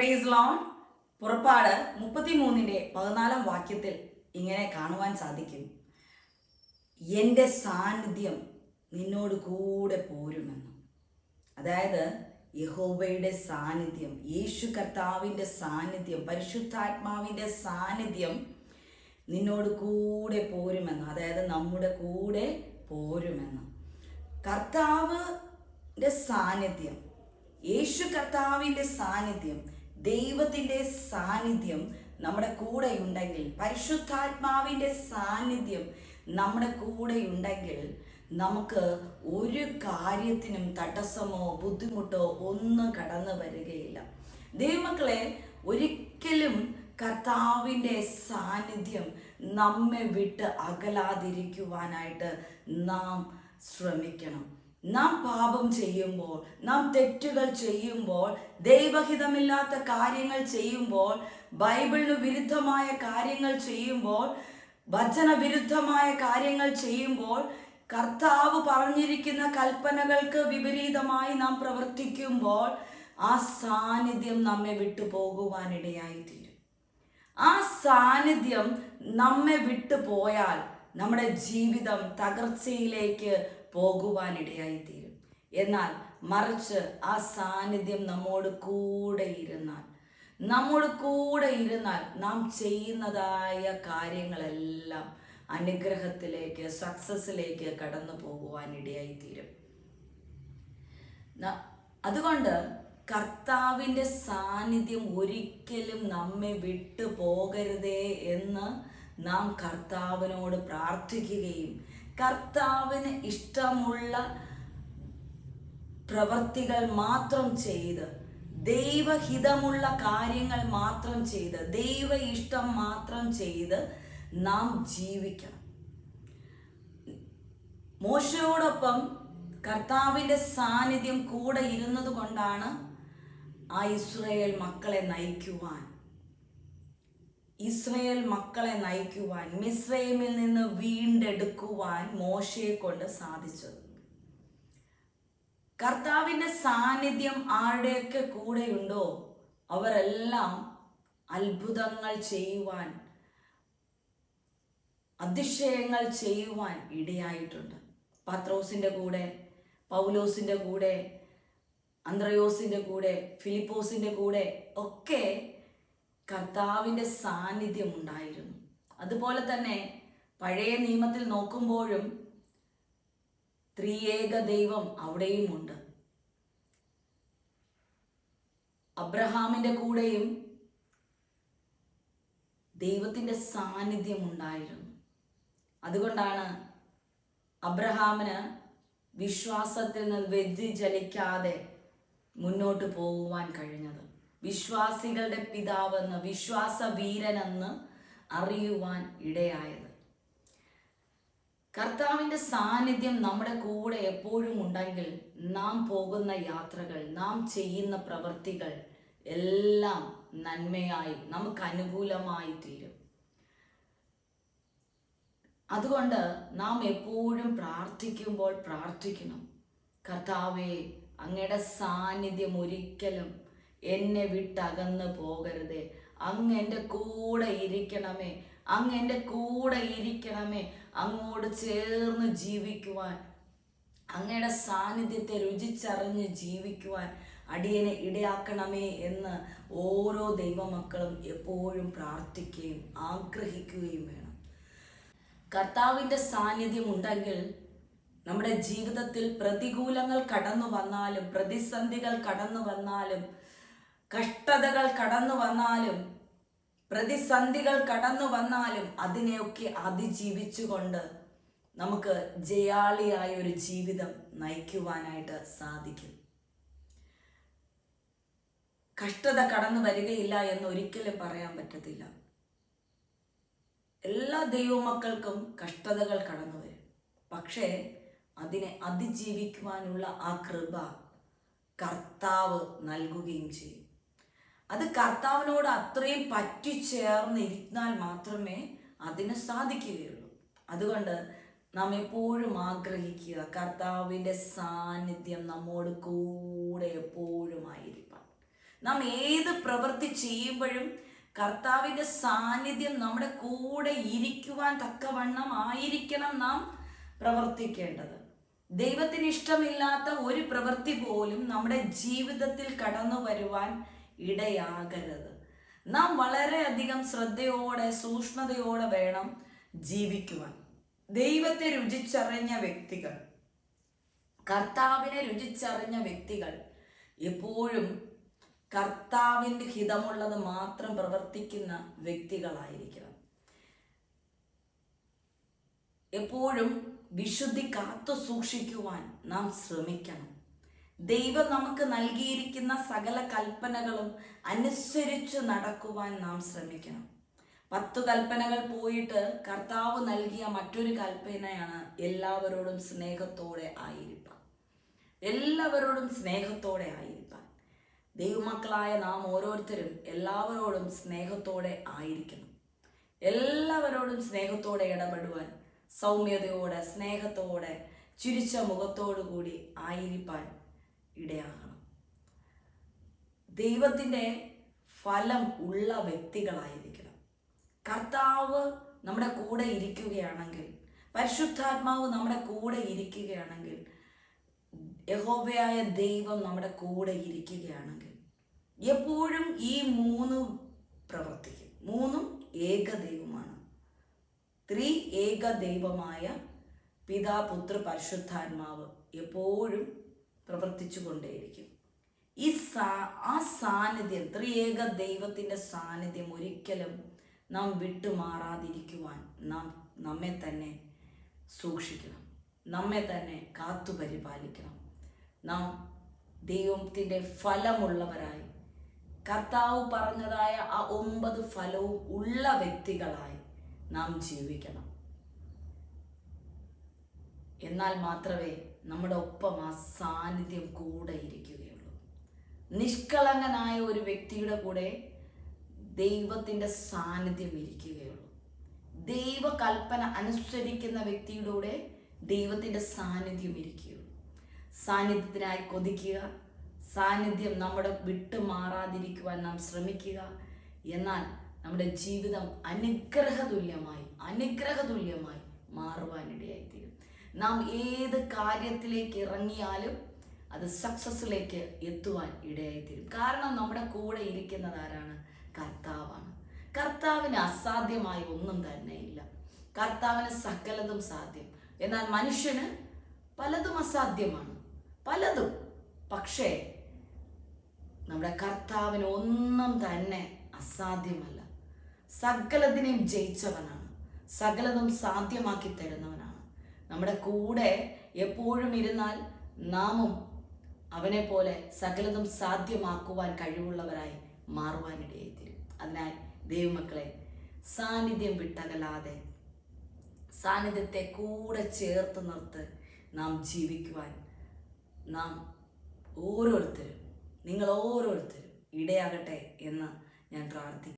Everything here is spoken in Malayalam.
പ്രൈസ് ലോൺ പുറപ്പാട് മുപ്പത്തിമൂന്നിന്റെ പതിനാലാം വാക്യത്തിൽ ഇങ്ങനെ കാണുവാൻ സാധിക്കും. എന്റെ സാന്നിധ്യം നിന്നോട് കൂടെ പോരുമെന്ന്. അതായത് യഹോബയുടെ സാന്നിധ്യം യേശു കർത്താവിന്റെ സാന്നിധ്യം പരിശുദ്ധാത്മാവിന്റെ സാന്നിധ്യം നിന്നോട് കൂടെ പോരുമെന്ന്. അതായത് നമ്മുടെ കൂടെ പോരുമെന്ന്. കർത്താവിന്റെ സാന്നിധ്യം യേശു കർത്താവിന്റെ സാന്നിധ്യം ദൈവത്തിന്റെ സാന്നിധ്യം നമ്മുടെ കൂടെ ഉണ്ടെങ്കിൽ പരിശുദ്ധാത്മാവിന്റെ സാന്നിധ്യം നമ്മുടെ കൂടെ ഉണ്ടെങ്കിൽ നമുക്ക് ഒരു കാര്യത്തിനും തടസ്സമോ ബുദ്ധിമുട്ടോ ഒന്നും കടന്നു വരികയില്ല. ദൈവമക്കളെ ഒരിക്കലും കർത്താവിന്റെ സാന്നിധ്യം നമ്മെ വിട്ട് അകലാതിരിക്കുവാനായിട്ട് നാം ശ്രമിക്കണം. നാം പാപം ചെയ്യുമ്പോൾ നാം തെറ്റുകൾ ചെയ്യുമ്പോൾ ദൈവഹിതമില്ലാത്ത കാര്യങ്ങൾ ചെയ്യുമ്പോൾ ബൈബിളിന് വിരുദ്ധമായ കാര്യങ്ങൾ ചെയ്യുമ്പോൾ വചനവിരുദ്ധമായ കാര്യങ്ങൾ ചെയ്യുമ്പോൾ കർത്താവ് പറഞ്ഞിരിക്കുന്ന കൽപ്പനകൾക്ക് വിപരീതമായി നാം പ്രവർത്തിക്കുമ്പോൾ ആ സാന്നിധ്യം നമ്മെ വിട്ടു പോകുവാനിടയായിത്തീരും. ആ സാന്നിധ്യം നമ്മെ വിട്ടു പോയാൽ നമ്മുടെ ജീവിതം തകർച്ചയിലേക്ക് പോകുവാനിടയായിത്തീരും. എന്നാൽ മറിച്ച് ആ സാന്നിധ്യം നമ്മോട് കൂടെ ഇരുന്നാൽ നമ്മോട് കൂടെ ഇരുന്നാൽ നാം ചെയ്യുന്നതായ കാര്യങ്ങളെല്ലാം അനുഗ്രഹത്തിലേക്ക് സക്സസ്സിലേക്ക് കടന്നു പോകുവാനിടയായിത്തീരും. അതുകൊണ്ട് കർത്താവിന്റെ സാന്നിധ്യം ഒരിക്കലും നമ്മെ വിട്ടു പോകരുതേ എന്ന് നാം കർത്താവിനോട് പ്രാർത്ഥിക്കുകയും കർത്താവിന് ഇഷ്ടമുള്ള പ്രവർത്തികൾ മാത്രം ചെയ്ത് ദൈവഹിതമുള്ള കാര്യങ്ങൾ മാത്രം ചെയ്ത് ദൈവ ഇഷ്ടം മാത്രം ചെയ്ത് നാം ജീവിക്കണം. മോശയോടൊപ്പം കർത്താവിന്റെ സാന്നിധ്യം കൂടെ ഇരുന്നത് കൊണ്ടാണ് ആ ഇസ്രയേൽ മക്കളെ നയിക്കുവാൻ ഇസ്രയേൽ മക്കളെ നയിക്കുവാൻ മിസ്രൈമിൽ നിന്ന് വീണ്ടെടുക്കുവാൻ മോശയെ കൊണ്ട് സാധിച്ചത്. കർത്താവിന്റെ സാന്നിധ്യം ആരുടെയൊക്കെ കൂടെയുണ്ടോ? അവരെല്ലാം അത്ഭുതങ്ങൾ ചെയ്യുവാൻ അതിശയങ്ങൾ ചെയ്യുവാൻ ഇടയായിട്ടുണ്ട്. പത്രോസിന്റെ കൂടെ പൗലോസിന്റെ കൂടെ അന്ത്രയോസിന്റെ കൂടെ ഫിലിപ്പോസിന്റെ കൂടെ ഒക്കെ കർത്താവിന്റെ സാന്നിധ്യം ഉണ്ടായിരുന്നു അതുപോലെ തന്നെ പഴയ നിയമത്തിൽ നോക്കുമ്പോഴും ത്രിയേക ദൈവം അവിടെയുമുണ്ട്. അബ്രഹാമിന്റെ കൂടെയും ദൈവത്തിന്റെ സാന്നിധ്യം ഉണ്ടായിരുന്നു അതുകൊണ്ടാണ് അബ്രഹാമിന് വിശ്വാസത്തിൽ നിന്ന് വ്യതിചലിക്കാതെ മുന്നോട്ട് പോകുവാൻ കഴിഞ്ഞത്. വിശ്വാസികളുടെ പിതാവെന്ന് വിശ്വാസ വീരനെന്ന് അറിയുവാൻ ഇടയായത്. കർത്താവിന്റെ സാന്നിധ്യം നമ്മുടെ കൂടെ എപ്പോഴും ഉണ്ടെങ്കിൽ നാം പോകുന്ന യാത്രകൾ നാം ചെയ്യുന്ന പ്രവൃത്തികൾ എല്ലാം നന്മയായി നമുക്ക് അനുകൂലമായി തീരും. അതുകൊണ്ട് നാം എപ്പോഴും പ്രാർത്ഥിക്കുമ്പോൾ പ്രാർത്ഥിക്കണം. കർത്താവെ അങ്ങയുടെ സാന്നിധ്യം ഒരിക്കലും എന്നെ വിട്ടകന്ന് പോകരുതേ. അങ്ങ് എന്റെ കൂടെ ഇരിക്കണമേ. അങ്ങ് എന്റെ കൂടെ ഇരിക്കണമേ. അങ്ങോട് ചേർന്ന് ജീവിക്കുവാൻ. അങ്ങയുടെ സാന്നിധ്യത്തെ രുചിച്ചറിഞ്ഞ് ജീവിക്കുവാൻ അടിയനെ ഇടയാക്കണമേ എന്ന് ഓരോ ദൈവമക്കളും എപ്പോഴും പ്രാർത്ഥിക്കുകയും ആഗ്രഹിക്കുകയും വേണം. കർത്താവിന്റെ സാന്നിധ്യം ഉണ്ടെങ്കിൽ നമ്മുടെ ജീവിതത്തിൽ പ്രതികൂലങ്ങൾ കടന്നു വന്നാലും പ്രതിസന്ധികൾ കടന്നു വന്നാലും കഷ്ടതകൾ കടന്നു വന്നാലും പ്രതിസന്ധികൾ കടന്നു വന്നാലും അതിനെയൊക്കെ അതിജീവിച്ചുകൊണ്ട് നമുക്ക് ജയാളിയായ ഒരു ജീവിതം നയിക്കുവാനായിട്ട് സാധിക്കും. കഷ്ടത കടന്നു വരികയില്ല എന്ന് ഒരിക്കലും പറയാൻ പറ്റത്തില്ല. എല്ലാ ദൈവമക്കൾക്കും കഷ്ടതകൾ കടന്നു വരും. പക്ഷേ അതിനെ അതിജീവിക്കുവാനുള്ള ആ കൃപ കർത്താവ് നൽകുകയും ചെയ്യും. അത് കർത്താവിനോട് അത്രയും പറ്റിച്ചേർന്ന് മാത്രമേ അതിന് സാധിക്കുകയുള്ളൂ. അതുകൊണ്ട് നാം എപ്പോഴും ആഗ്രഹിക്കുക കർത്താവിന്റെ സാന്നിധ്യം നമ്മോട് കൂടെ എപ്പോഴും ആയിരിക്കാം നാം ഏത് പ്രവൃത്തി ചെയ്യുമ്പോഴും കർത്താവിന്റെ സാന്നിധ്യം നമ്മുടെ കൂടെ ഇരിക്കുവാൻ തക്കവണ്ണം ആയിരിക്കണം നാം പ്രവർത്തിക്കേണ്ടത്. ദൈവത്തിന് ഇഷ്ടമില്ലാത്ത ഒരു പ്രവൃത്തി പോലും നമ്മുടെ ജീവിതത്തിൽ കടന്നു വരുവാൻ ഇടയാകരുത്. നാം വളരെയധികം ശ്രദ്ധയോടെ സൂക്ഷ്മതയോടെ വേണം ജീവിക്കുവാൻ. ദൈവത്തെ രുചിച്ചറിഞ്ഞ വ്യക്തികൾ കർത്താവിനെ രുചിച്ചറിഞ്ഞ വ്യക്തികൾ എപ്പോഴും കർത്താവിന്റെ ഹിതമുള്ളത് മാത്രം പ്രവർത്തിക്കുന്ന വ്യക്തികളായിരിക്കണം. എപ്പോഴും വിശുദ്ധി കാത്തു സൂക്ഷിക്കുവാൻ നാം ശ്രമിക്കണം. ദൈവം നമുക്ക് നൽകിയിരിക്കുന്ന സകല കൽപ്പനകളും അനുസരിച്ച് നടക്കുവാൻ നാം ശ്രമിക്കണം. പത്തു കൽപ്പനകൾ പോയിട്ട് കർത്താവ് നൽകിയ മറ്റൊരു കൽപ്പനയാണ് എല്ലാവരോടും സ്നേഹത്തോടെ ആയിരിക്കാം എല്ലാവരോടും സ്നേഹത്തോടെ ആയിരിക്കാം ദൈവമക്കളായ നാം ഓരോരുത്തരും എല്ലാവരോടും സ്നേഹത്തോടെ ആയിരിക്കണം. എല്ലാവരോടും സ്നേഹത്തോടെ ഇടപെടുവാൻ സൗമ്യതയോടെ സ്നേഹത്തോടെ ചിരിച്ച മുഖത്തോടു കൂടി ആയിരിക്കാൻ ഇടയാകണം. ദൈവത്തിന്റെ ഫലം ഉള്ള വ്യക്തികളായിരിക്കണം. കർത്താവ് നമ്മുടെ കൂടെ ഇരിക്കുകയാണെങ്കിൽ പരിശുദ്ധാത്മാവ് നമ്മുടെ കൂടെ ഇരിക്കുകയാണെങ്കിൽ യഹോബയായ ദൈവം നമ്മുടെ കൂടെ ഇരിക്കുകയാണെങ്കിൽ എപ്പോഴും ഈ മൂന്ന് പ്രവർത്തിക്കും. മൂന്നും ഏക ദൈവമാണ് ത്രീ ഏക ദൈവമായ പിതാ പുത്ര പരിശുദ്ധാത്മാവ് എപ്പോഴും പ്രവർത്തിച്ചു കൊണ്ടേയിരിക്കും ഈ സാ ആ സാന്നിധ്യം ത്രിയേക ദൈവത്തിന്റെ സാന്നിധ്യം ഒരിക്കലും നാം വിട്ടുമാറാതിരിക്കുവാൻ നാം നമ്മെ തന്നെ സൂക്ഷിക്കണം. നമ്മെ തന്നെ കാത്തു പരിപാലിക്കണം. നാം ദൈവത്തിന്റെ ഫലമുള്ളവരായി കർത്താവ് പറഞ്ഞതായ ആ ഒമ്പത് ഫലവും ഉള്ള വ്യക്തികളായി നാം ജീവിക്കണം. എന്നാൽ മാത്രമേ നമ്മുടെ ഒപ്പം ആ സാന്നിധ്യം കൂടെ ഇരിക്കുകയുള്ളൂ. നിഷ്കളങ്കനായ ഒരു വ്യക്തിയുടെ കൂടെ ദൈവത്തിന്റെ സാന്നിധ്യം ഇരിക്കുകയുള്ളൂ. ദൈവകൽപ്പന അനുസരിക്കുന്ന വ്യക്തിയുടെ കൂടെ ദൈവത്തിന്റെ സാന്നിധ്യം ഇരിക്കുകയുള്ളൂ. സാന്നിധ്യത്തിനായി കൊതിക്കുക സാന്നിധ്യം നമ്മുടെ വിട്ടു മാറാതിരിക്കുവാൻ നാം ശ്രമിക്കുക. എന്നാൽ നമ്മുടെ ജീവിതം അനുഗ്രഹതുല്യമായി അനുഗ്രഹതുല്യമായി മാറുവാനിടയായിത്തീരും. നാം ഏത് കാര്യത്തിലേക്ക് ഇറങ്ങിയാലും അത് സക്സസ്സിലേക്ക് എത്തുവാൻ ഇടയായിത്തീരും. കാരണം നമ്മുടെ കൂടെ ഇരിക്കുന്നത് ആരാണ്? കർത്താവാണ്. കർത്താവിന് അസാധ്യമായി ഒന്നും തന്നെ ഇല്ല. കർത്താവിന് സകലതും സാധ്യം. എന്നാൽ മനുഷ്യന് പലതും അസാധ്യമാണ്. പലതും. പക്ഷേ നമ്മുടെ കർത്താവിന് ഒന്നും തന്നെ അസാധ്യമല്ല. സകലതിനെയും ജയിച്ചവനാണ്. സകലതും സാധ്യമാക്കി തരുന്നവനാണ്. നമ്മുടെ കൂടെ എപ്പോഴും ഇരുന്നാൽ നാമും അവനെ പോലെ സകലതും സാധ്യമാക്കുവാൻ കഴിവുള്ളവരായി മാറുവാനിടയായിത്തീരും. അതിനായി ദൈവമക്കളെ സാന്നിധ്യം വിട്ടകലാതെ സാന്നിധ്യത്തെ കൂടെ ചേർത്ത് നിർത്ത് നാം ജീവിക്കുവാൻ നാം ഓരോരുത്തരും നിങ്ങൾ ഓരോരുത്തരും ഇടയാകട്ടെ എന്ന് ഞാൻ പ്രാർത്ഥിക്കുന്നു.